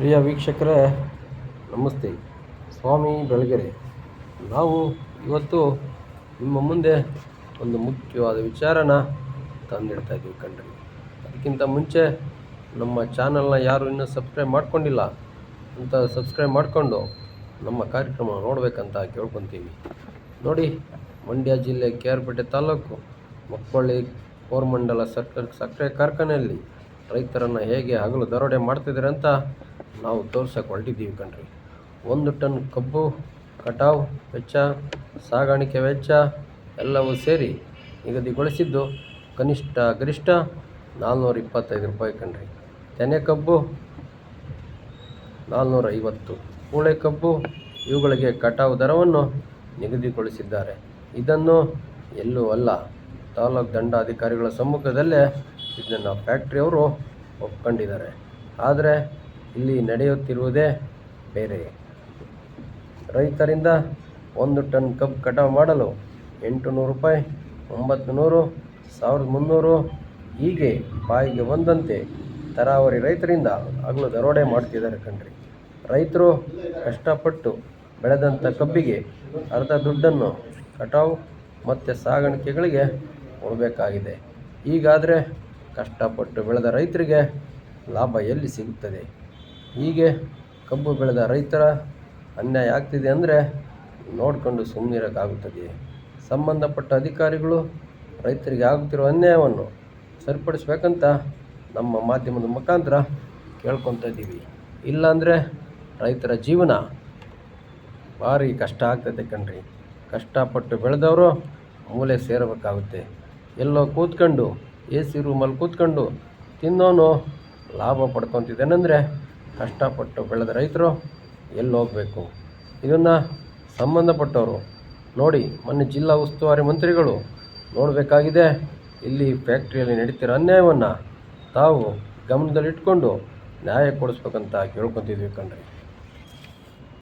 ಪ್ರಿಯ ವೀಕ್ಷಕರೇ, ನಮಸ್ತೆ. ಸ್ವಾಮಿ ಬೆಳಗೆರೆ, ನಾವು ಇವತ್ತು ನಿಮ್ಮ ಮುಂದೆ ಒಂದು ಮುಖ್ಯವಾದ ವಿಚಾರನ ತಂದಿಡ್ತಾ ಇದ್ದೀವಿ ಕಣ್ರಿ. ಅದಕ್ಕಿಂತ ಮುಂಚೆ ನಮ್ಮ ಚಾನಲ್ನ ಯಾರು ಇನ್ನೂ ಸಬ್ಸ್ಕ್ರೈಬ್ ಮಾಡ್ಕೊಂಡಿಲ್ಲ ಅಂತ ಸಬ್ಸ್ಕ್ರೈಬ್ ಮಾಡಿಕೊಂಡು ನಮ್ಮ ಕಾರ್ಯಕ್ರಮ ನೋಡಬೇಕಂತ ಕೇಳ್ಕೊತೀವಿ. ನೋಡಿ, ಮಂಡ್ಯ ಜಿಲ್ಲೆ ಕೆ ಆರ್ ಪೇಟೆ ತಾಲೂಕು, ಮಕ್ಕಳ್ಳಿ ಕೋರಮಂಡಲ ಸಕ್ಕರೆ ಸಕ್ಕರೆ ಕಾರ್ಖಾನೆಯಲ್ಲಿ ರೈತರನ್ನು ಹೇಗೆ ಹಗಲು ದರೋಡೆ ಮಾಡ್ತಿದ್ದಾರೆ ಅಂತ ನಾವು ತೋರ್ಸಕ್ಕೆ ಹೊರಟಿದ್ದೀವಿ ಕಣ್ರಿ. ಒಂದು ಟನ್ ಕಬ್ಬು, ಕಟಾವು ವೆಚ್ಚ, ಸಾಗಾಣಿಕೆ ವೆಚ್ಚ ಎಲ್ಲವೂ ಸೇರಿ ನಿಗದಿಗೊಳಿಸಿದ್ದು ಕನಿಷ್ಠ, ಗರಿಷ್ಠ ನಾಲ್ನೂರ ಇಪ್ಪತ್ತೈದು ರೂಪಾಯಿ ಕಣ್ರಿ. ತೆನೆ ಕಬ್ಬು ನಾಲ್ನೂರ ಐವತ್ತು. ಕೂಳೆ ಕಬ್ಬು ಇವುಗಳಿಗೆ ಕಟಾವು ದರವನ್ನು ನಿಗದಿಗೊಳಿಸಿದ್ದಾರೆ. ಇದನ್ನು ಎಲ್ಲೂ ಅಲ್ಲ, ತಾಲೂಕು ದಂಡಾಧಿಕಾರಿಗಳ ಸಮ್ಮುಖದಲ್ಲೇ ಇದನ್ನು ಫ್ಯಾಕ್ಟ್ರಿಯವರು ಒಪ್ಕೊಂಡಿದ್ದಾರೆ. ಆದರೆ ಇಲ್ಲಿ ನಡೆಯುತ್ತಿರುವುದೇ ಬೇರೆ. ರೈತರಿಂದ ಒಂದು ಟನ್ ಕಬ್ಬು ಕಟಾವು ಮಾಡಲು ಎಂಟು ನೂರು ರೂಪಾಯಿ ಒಂಬತ್ತು ನೂರು ಸಾವಿರದ ಮುನ್ನೂರು, ಹೀಗೆ ಬಾಯಿಗೆ ಬಂದಂತೆ ತರಾವರಿ ರೈತರಿಂದ ಹಗಲು ದರೋಡೆ ಮಾಡ್ತಿದ್ದಾರೆ ಕಣ್ರಿ. ರೈತರು ಕಷ್ಟಪಟ್ಟು ಬೆಳೆದಂಥ ಕಬ್ಬಿಗೆ ಅರ್ಧ ದುಡ್ಡನ್ನು ಕಟಾವು ಮತ್ತು ಸಾಗಾಣಿಕೆಗಳಿಗೆ ಕೊಡಬೇಕಾಗಿದೆ. ಈಗಾದರೆ ಕಷ್ಟಪಟ್ಟು ಬೆಳೆದ ರೈತರಿಗೆ ಲಾಭ ಎಲ್ಲಿ ಸಿಗುತ್ತದೆ? ಹೀಗೆ ಕಬ್ಬು ಬೆಳೆದ ರೈತರ ಅನ್ಯಾಯ ಆಗ್ತಿದೆ ಅಂದರೆ ನೋಡಿಕೊಂಡು ಸುಮ್ಮನಿರೋಕ್ಕಾಗುತ್ತದೆ ಸಂಬಂಧಪಟ್ಟ ಅಧಿಕಾರಿಗಳು ರೈತರಿಗೆ ಆಗುತ್ತಿರುವ ಅನ್ಯಾಯವನ್ನು ಸರಿಪಡಿಸ್ಬೇಕಂತ ನಮ್ಮ ಮಾಧ್ಯಮದ ಮುಖಾಂತರ ಕೇಳ್ಕೊತಾ ಇದ್ದೀವಿ. ಇಲ್ಲಾಂದರೆ ರೈತರ ಜೀವನ ಭಾರಿ ಕಷ್ಟ ಆಗ್ತದೆ ಕಣ್ರಿ. ಕಷ್ಟಪಟ್ಟು ಬೆಳೆದವರು ಮೂಲೆ ಸೇರಬೇಕಾಗುತ್ತೆ. ಎಲ್ಲೋ ಕೂತ್ಕೊಂಡು ಎ ಸಿ ರೂಮಲ್ಲಿ ಕೂತ್ಕೊಂಡು ತಿನ್ನೋನು ಲಾಭ ಪಡ್ಕೊತಿದ್ದಾನಂದರೆ ಕಷ್ಟಪಟ್ಟು ಬೆಳೆದ ರೈತರು ಎಲ್ಲಿ ಹೋಗಬೇಕು? ಇದನ್ನು ಸಂಬಂಧಪಟ್ಟವರು ನೋಡಿ, ಮೊನ್ನೆ ಜಿಲ್ಲಾ ಉಸ್ತುವಾರಿ ಮಂತ್ರಿಗಳು ನೋಡಬೇಕಾಗಿದೆ, ಇಲ್ಲಿ ಫ್ಯಾಕ್ಟ್ರಿಯಲ್ಲಿ ನಡೀತಿರೋ ಅನ್ಯಾಯವನ್ನು ತಾವು ಗಮನದಲ್ಲಿಟ್ಕೊಂಡು ನ್ಯಾಯ ಕೊಡಿಸ್ಬೇಕಂತ ಕೇಳ್ಕೊತಿದ್ವಿ ಕಣ್ರಿ.